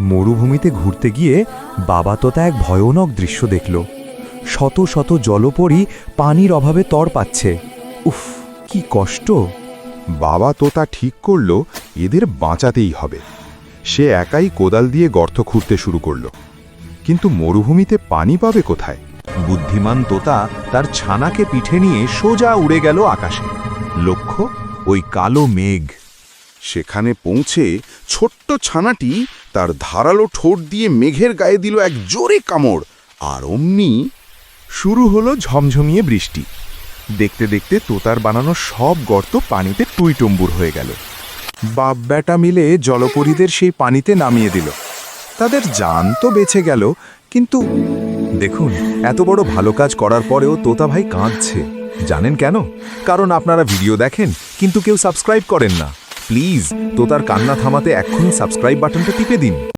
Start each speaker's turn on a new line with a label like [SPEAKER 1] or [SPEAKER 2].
[SPEAKER 1] মরুভূমিতে ঘুরতে গিয়ে বাবা তোতা এক ভয়ানক দৃশ্য দেখল। শত শত জলপরি পানির অভাবে তর পাচ্ছে। উফ, কি কষ্ট।
[SPEAKER 2] বাবা তোতা ঠিক করল, এদের বাঁচাতেই হবে। সে একাই কোদাল দিয়ে গর্ত খুঁড়তে শুরু করল। কিন্তু মরুভূমিতে পানি পাবে কোথায়?
[SPEAKER 3] বুদ্ধিমান তোতা তার ছানাকে পিঠে নিয়ে সোজা উড়ে গেল আকাশে। লক্ষ্য, ওই কালো মেঘ।
[SPEAKER 2] সেখানে পৌঁছে ছোট্ট ছানাটি তার ধারালো ঠোঁট দিয়ে মেঘের গায়ে দিল এক জোরে কামড়, আর অমনি
[SPEAKER 1] শুরু হলো ঝমঝমিয়ে বৃষ্টি। দেখতে দেখতে তোতার বানানো সব গর্ত পানিতে টুইটম্বুর হয়ে গেল। বাপ বেটা মিলে জলপরীদের সেই পানিতে নামিয়ে দিল। তাদের জান তো বেঁচে গেল, কিন্তু দেখুন, এত বড় ভালো কাজ করার পরেও তোতা ভাই কাঁদছে। জানেন কেন? কারণ আপনারা ভিডিও দেখেন, কিন্তু কেউ সাবস্ক্রাইব করেন না। প্লিজ তো তার কান্না থামাতে এক্ষুনি সাবস্ক্রাইব বাটনটা টিপে দিন।